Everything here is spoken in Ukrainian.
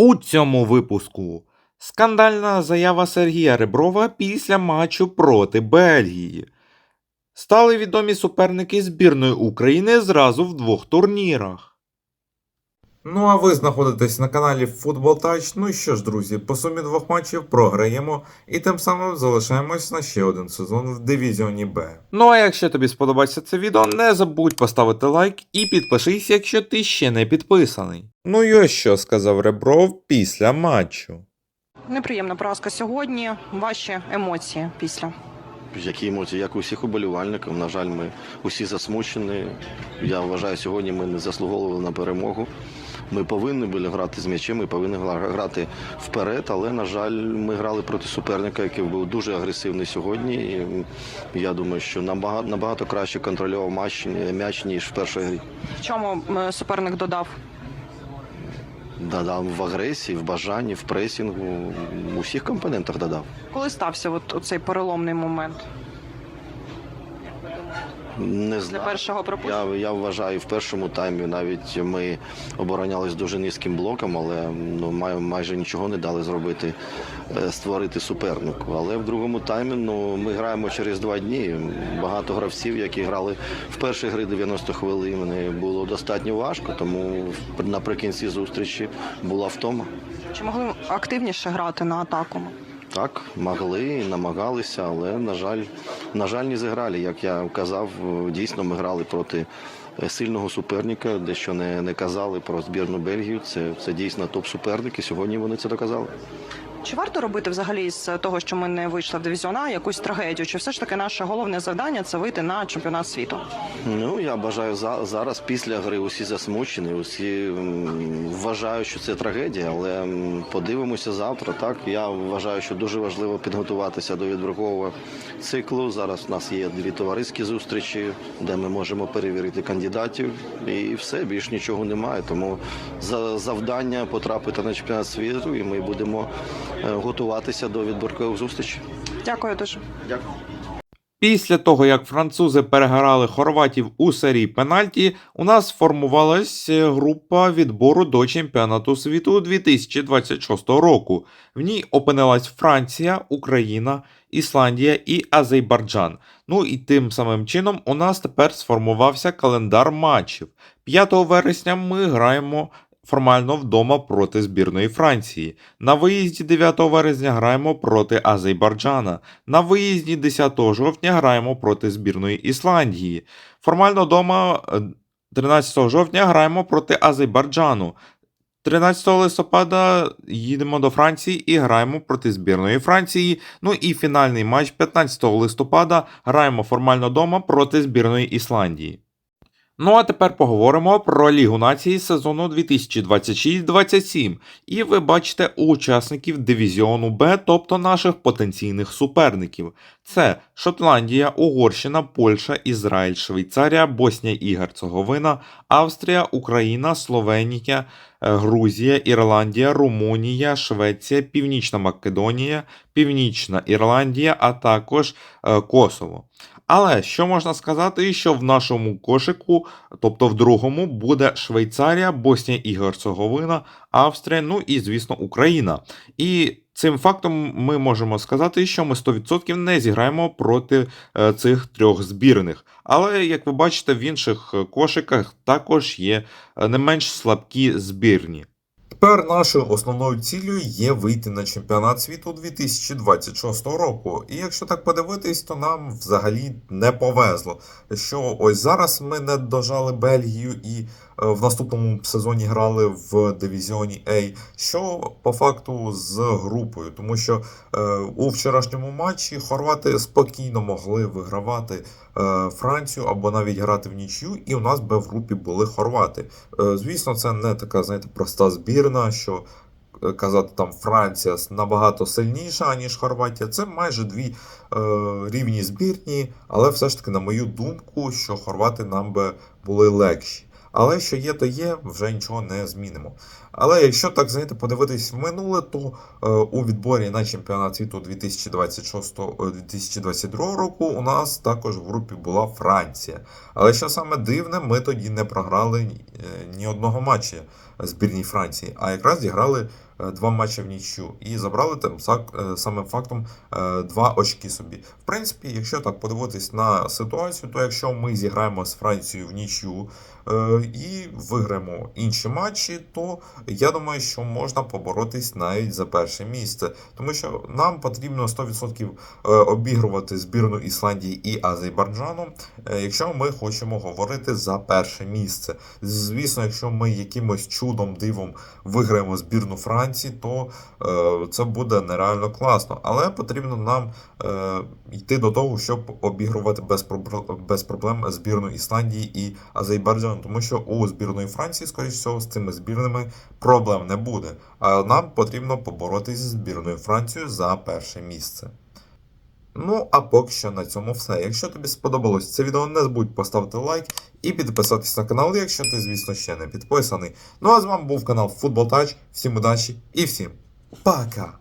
У цьому випуску скандальна заява Сергія Реброва після матчу проти Бельгії. Стали відомі суперники збірної України зразу в двох турнірах. Ну а ви знаходитесь на каналі Football Touch. Ну і що ж, друзі, по сумі двох матчів програємо і тим самим залишаємось на ще один сезон в дивізіоні Б. Ну а якщо тобі сподобається це відео, не забудь поставити лайк і підпишись, якщо ти ще не підписаний. Ну і ось що сказав Ребров після матчу. Неприємна поразка сьогодні. Ваші емоції після. Які емоції, як у всіх уболівальників. На жаль, ми усі засмучені. Я вважаю, сьогодні ми не заслуговували на перемогу. Ми повинні були грати з м'ячем, ми повинні грати вперед, але, на жаль, ми грали проти суперника, який був дуже агресивний сьогодні. І я думаю, що набагато, набагато краще контролював матч, м'яч, ніж в першій грі. В чому суперник додав? Додав в агресії, в бажанні, в пресінгу, у всіх компонентах додав. Коли стався от цей переломний момент? Не Для першого пропущення? Я, я вважаю, в першому таймі навіть ми оборонялись дуже низьким блоком, але ну, май, майже нічого не дали зробити, е, створити супернику. Але в другому таймі ну, ми граємо через два дні. Багато гравців, які грали в першій грі 90 хвилин, було достатньо важко, тому наприкінці зустрічі була втома. Чи могли активніше грати на атаку? Так, могли, намагалися, але на жаль, на жаль, не зіграли. Як я казав, дійсно ми грали проти е, сильного суперника, дещо не, не казали про збірну Бельгію. Це, це дійсно топ-суперник, і сьогодні вони це доказали. Чи варто робити взагалі з того, що ми не вийшли в дивізіон А, якусь трагедію? Чи все ж таки наше головне завдання це вийти на чемпіонат світу? Ну я бажаю за, зараз після гри усі засмучені, усі вважають, що це трагедія, але подивимося завтра. Так я вважаю, що дуже важливо підготуватися до відбіркового циклу. Зараз у нас є дві товариські зустрічі, де ми можемо перевірити кандидатів, і все більш нічого немає. Тому за завдання потрапити на чемпіонат світу, і ми будемо готуватися до відбіркових зустрічей. Дякую дуже. Дякую. Після того, як французи переграли хорватів у серії пенальті, у нас сформувалась е, група відбору до чемпіонату світу 2026 року. В ній опинилась Франція, Україна, Ісландія і Азербайджан. Ну і тим самим чином у нас тепер сформувався календар матчів. 5 вересня ми граємо формально вдома проти збірної Франції. На виїзді 9 березня граємо проти Азербайджана. На виїзді 10 жовтня граємо проти збірної Ісландії. Формально вдома е, 13 жовтня граємо проти Азербайджану. 13 листопада їдемо до Франції і граємо проти збірної Франції. Ну і фінальний матч 15 листопада граємо формально вдома проти збірної Ісландії. Ну а тепер поговоримо про Лігу нації сезону 2026-27. І ви бачите учасників дивізіону Б, тобто наших потенційних суперників. Це Шотландія, Угорщина, Польща, Ізраїль, Швейцарія, Боснія і Герцеговина, Австрія, Україна, Словенія, е, Грузія, Ірландія, Румунія, Швеція, Північна Македонія, Північна Ірландія, а також е, Косово. Але що можна сказати, що в нашому кошику, тобто в другому, буде Швейцарія, Боснія і Герцеговина, Австрія, ну і, звісно, Україна. І цим фактом ми можемо сказати, що ми 100% не зіграємо проти е, цих трьох збірних. Але, як ви бачите, в інших е, кошиках також є е, не менш слабкі збірні. Тепер нашою основною цілею є вийти на чемпіонат світу 2026 року. І якщо так подивитись, то нам взагалі не повезло. Що ось зараз ми не дожали Бельгію і е, в наступному сезоні грали в дивізіоні А, що по факту з групою, тому що е, у вчорашньому матчі хорвати спокійно могли вигравати е, Францію або навіть грати в нічю, і у нас би в групі були хорвати. Звісно, це не така, знаєте, проста збірна, що е, казати там Франція набагато сильніша, ніж Хорватія. Це майже дві е, рівні збірні, але все ж таки, на мою думку, що хорвати нам би були легші. Але що є, то є, вже нічого не змінимо. Але якщо так знаєте, подивитись в минуле, то е, у відборі на чемпіонат світу 2026-2022 року у нас також в групі була Франція. Але що саме дивне, ми тоді не програли е, ні одного матча збірній Франції, а якраз зіграли е, два матчі в нічю і забрали тим е, самим фактом е, два очки собі. В принципі, якщо так подивитись на ситуацію, то якщо ми зіграємо з Францією в нічю е, і виграємо інші матчі, то я думаю, що можна поборотись навіть за перше місце, тому що нам потрібно 100% е, обігрувати збірну Ісландії і Азербайджану, е, якщо ми хочемо говорити за перше місце. Звісно, якщо ми якимось чудом дивом виграємо збірну Франції, то е, це буде нереально класно. Але потрібно нам е, йти до того, щоб обігрувати без проблем збірну Ісландії і Азербайджану, тому що у збірної Франції, скоріш всього, з цими збірними проблем не буде. А нам потрібно поборотися з збірною Францією за перше місце. Ну, а поки що на цьому все. Якщо тобі сподобалось це відео, не забудь поставити лайк і підписатись на канал, якщо ти, звісно, ще не підписаний. Ну а з вами був канал Футбол Тач. Всім удачі і всім пока!